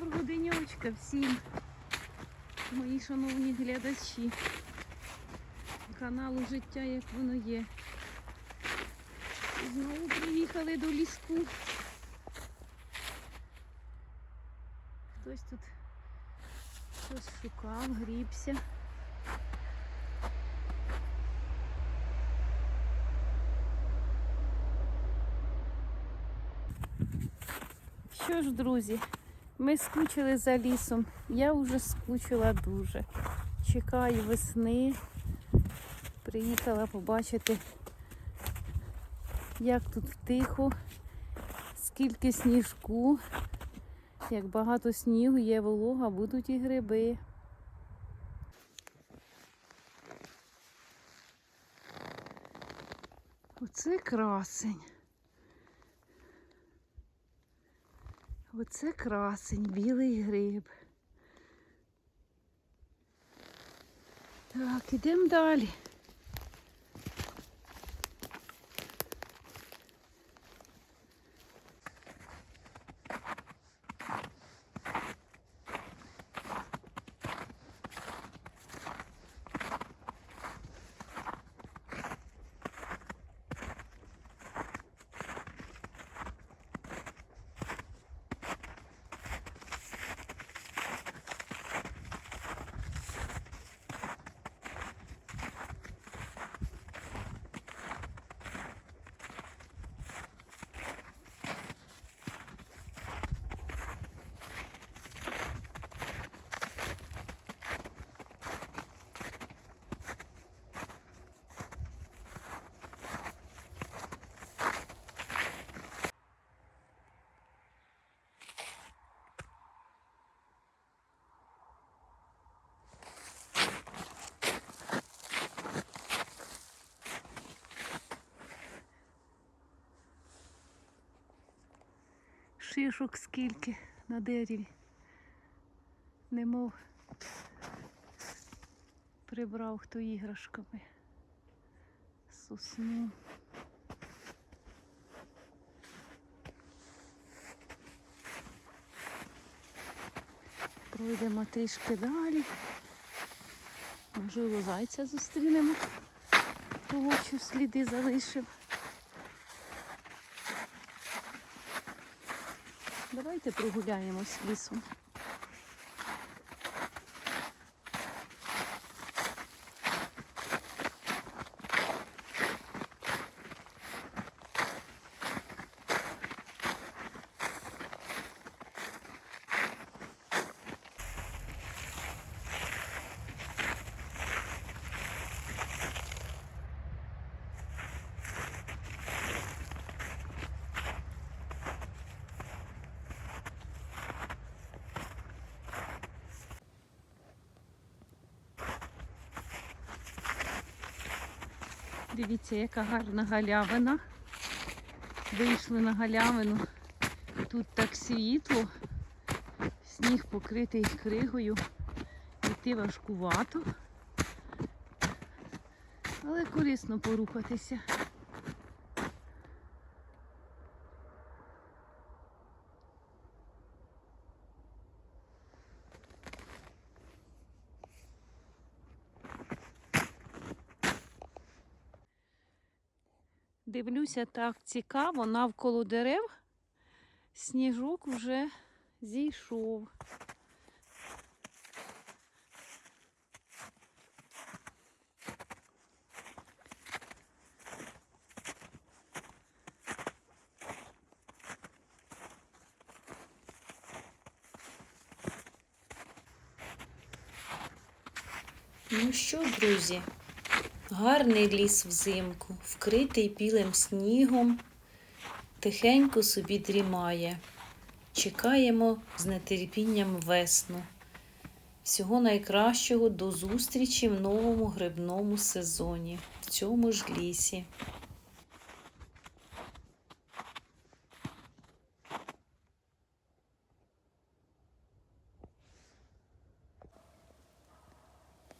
ласка, всім мої шановні глядачі каналу Життя як воно є. Знову приїхали до ліску. Хтось тут щось шукав, грібся. Що ж, друзі, ми скучили за лісом. Я вже скучила дуже. Чекаю весни. Приїхала побачити, як тут тихо, скільки сніжку, як багато снігу, є волога, будуть і гриби. Оце красень. Оце красень, білий гриб. Так, ідемо далі. Шишок скільки на дереві. Немов прибрав хто іграшками. Сосну. Пройдемо трішки далі. Можливо, зайця зустрінемо. Того, що сліди залишив. Давайте прогуляємось лісом. Дивіться, яка гарна галявина. Вийшли на галявину. Тут так світло, сніг покритий кригою. Йти важкувато. Але корисно порухатися. Дивлюся, так цікаво, навколо дерев сніжок вже зійшов. Ну що, друзі, гарний ліс взимку, вкритий білим снігом, тихенько собі дрімає. Чекаємо з нетерпінням весну. Всього найкращого до зустрічі в новому грибному сезоні в цьому ж лісі.